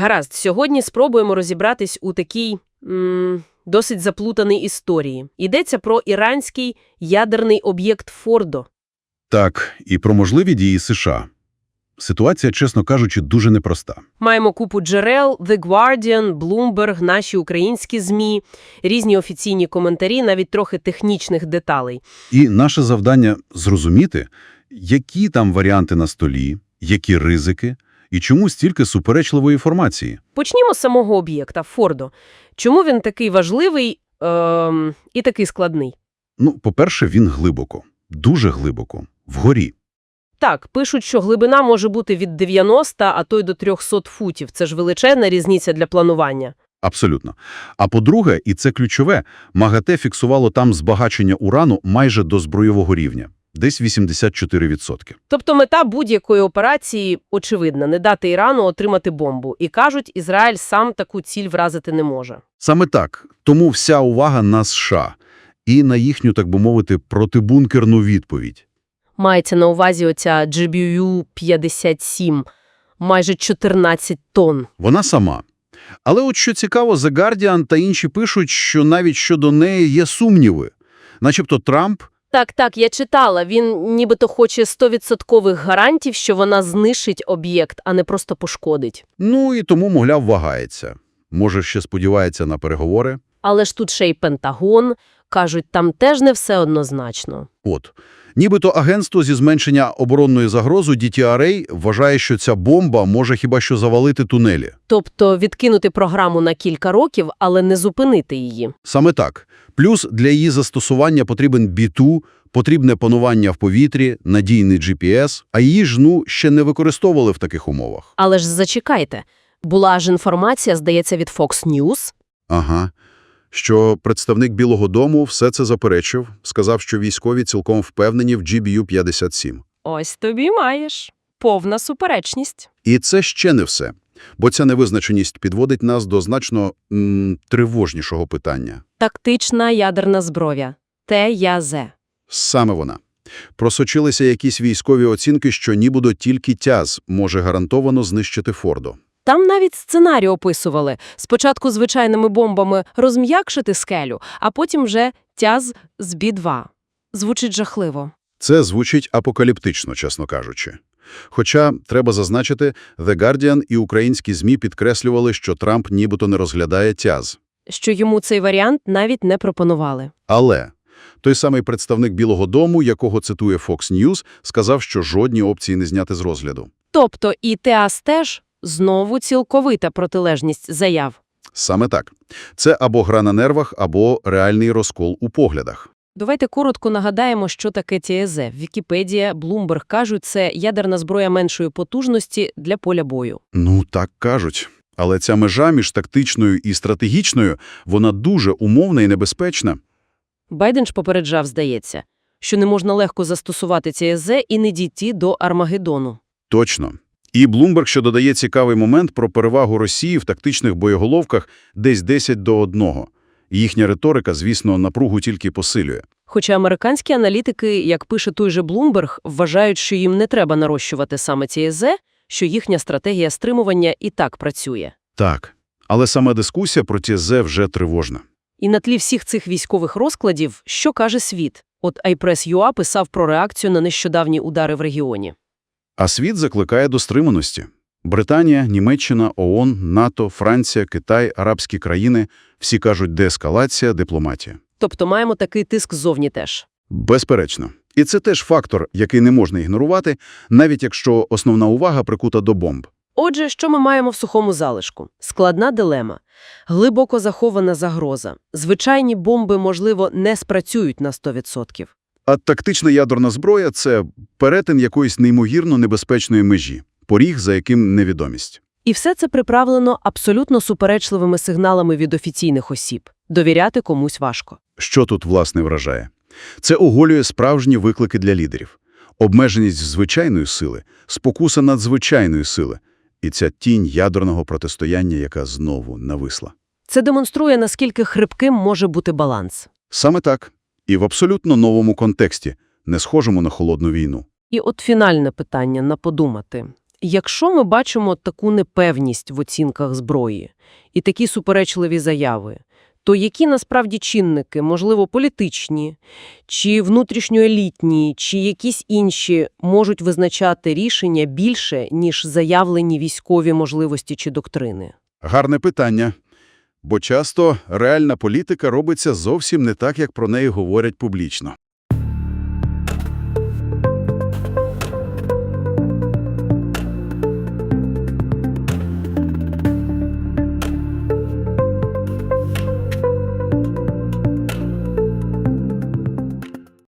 Гаразд, сьогодні спробуємо розібратись у такій м, досить заплутаній історії. Йдеться про іранський ядерний об'єкт Фордо. Так, і про можливі дії США. Ситуація, чесно кажучи, дуже непроста. Маємо купу джерел, The Guardian, Bloomberg, наші українські ЗМІ, різні офіційні коментарі, навіть трохи технічних деталей. І наше завдання – зрозуміти, які там варіанти на столі, які ризики, і чому стільки суперечливої інформації. Почнімо з самого об'єкта Фордо. Чому він такий важливий ем, і такий складний? Ну, по-перше, він глибоко, дуже глибоко, вгорі. Так, пишуть, що глибина може бути від 90, а то й до 300 футів. Це ж величезна різниця для планування. Абсолютно. А по-друге, і це ключове, МАГАТЕ фіксувало там збагачення урану майже до збройового рівня. Десь 84%. Тобто мета будь-якої операції очевидна – не дати Ірану отримати бомбу. І кажуть, Ізраїль сам таку ціль вразити не може. Саме так. Тому вся увага на США і на їхню, так би мовити, протибункерну відповідь. Мається на увазі оця GBU-57, майже 14 тонн. Вона сама. Але от що цікаво, The Guardian та інші пишуть, що навіть щодо неї є сумніви. Начебто Трамп Так, так, я читала. Він нібито хоче 100% гарантів, що вона знищить об'єкт, а не просто пошкодить. Ну і тому, мовляв, вагається. Може, ще сподівається на переговори? Але ж тут ще й Пентагон. Кажуть, там теж не все однозначно. От. Нібито агентство зі зменшення оборонної загрози DTRA вважає, що ця бомба може хіба що завалити тунелі. Тобто відкинути програму на кілька років, але не зупинити її. Саме так. Плюс для її застосування потрібен біту, потрібне панування в повітрі, надійний GPS, а її ж, ну, ще не використовували в таких умовах. Але ж зачекайте. Була ж інформація, здається, від Fox News. Ага. Що представник Білого дому все це заперечив, сказав, що військові цілком впевнені в GBU-57. Ось тобі маєш. Повна суперечність. І це ще не все. Бо ця невизначеність підводить нас до значно м, тривожнішого питання. Тактична ядерна зброя. ТЯЗ. Саме вона. Просочилися якісь військові оцінки, що нібито тільки ТЯЗ може гарантовано знищити Фордо. Там навіть сценарій описували. Спочатку звичайними бомбами розм'якшити скелю, а потім вже тяз з Бі-2. Звучить жахливо. Це звучить апокаліптично, чесно кажучи. Хоча, треба зазначити, The Guardian і українські ЗМІ підкреслювали, що Трамп нібито не розглядає ТЯЗ. Що йому цей варіант навіть не пропонували. Але той самий представник Білого дому, якого цитує Fox News, сказав, що жодні опції не зняти з розгляду. Тобто і ТЕАС теж знову цілковита протилежність заяв. Саме так. Це або гра на нервах, або реальний розкол у поглядах. Давайте коротко нагадаємо, що таке ТІЗ. Вікіпедія, Bloomberg кажуть, це ядерна зброя меншої потужності для поля бою. Ну, так кажуть. Але ця межа між тактичною і стратегічною, вона дуже умовна і небезпечна. Байден ж попереджав, здається, що не можна легко застосувати ТІЗ і не дійти до Армагеддону. Точно. І Блумберг ще додає цікавий момент про перевагу Росії в тактичних боєголовках десь 10 до 1. Їхня риторика, звісно, напругу тільки посилює. Хоча американські аналітики, як пише той же Bloomberg, вважають, що їм не треба нарощувати саме ТІЗ, що їхня стратегія стримування і так працює. Так. Але сама дискусія про ТЗ вже тривожна. І на тлі всіх цих військових розкладів, що каже світ? От iPress.ua писав про реакцію на нещодавні удари в регіоні. А світ закликає до стриманості. Британія, Німеччина, ООН, НАТО, Франція, Китай, арабські країни – всі кажуть деескалація, дипломатія. Тобто маємо такий тиск ззовні теж. Безперечно. І це теж фактор, який не можна ігнорувати, навіть якщо основна увага прикута до бомб. Отже, що ми маємо в сухому залишку? Складна дилема. Глибоко захована загроза. Звичайні бомби, можливо, не спрацюють на 100%. А тактична ядерна зброя – це перетин якоїсь неймовірно небезпечної межі, поріг, за яким невідомість. І все це приправлено абсолютно суперечливими сигналами від офіційних осіб. Довіряти комусь важко. Що тут, власне, вражає? Це оголює справжні виклики для лідерів. Обмеженість звичайної сили, спокуса надзвичайної сили і ця тінь ядерного протистояння, яка знову нависла. Це демонструє, наскільки хрипким може бути баланс. Саме так. І в абсолютно новому контексті, не схожому на холодну війну. І от фінальне питання на подумати. Якщо ми бачимо таку непевність в оцінках зброї і такі суперечливі заяви, то які насправді чинники, можливо, політичні, чи внутрішньоелітні, чи якісь інші, можуть визначати рішення більше, ніж заявлені військові можливості чи доктрини? Гарне питання. Бо часто реальна політика робиться зовсім не так, як про неї говорять публічно.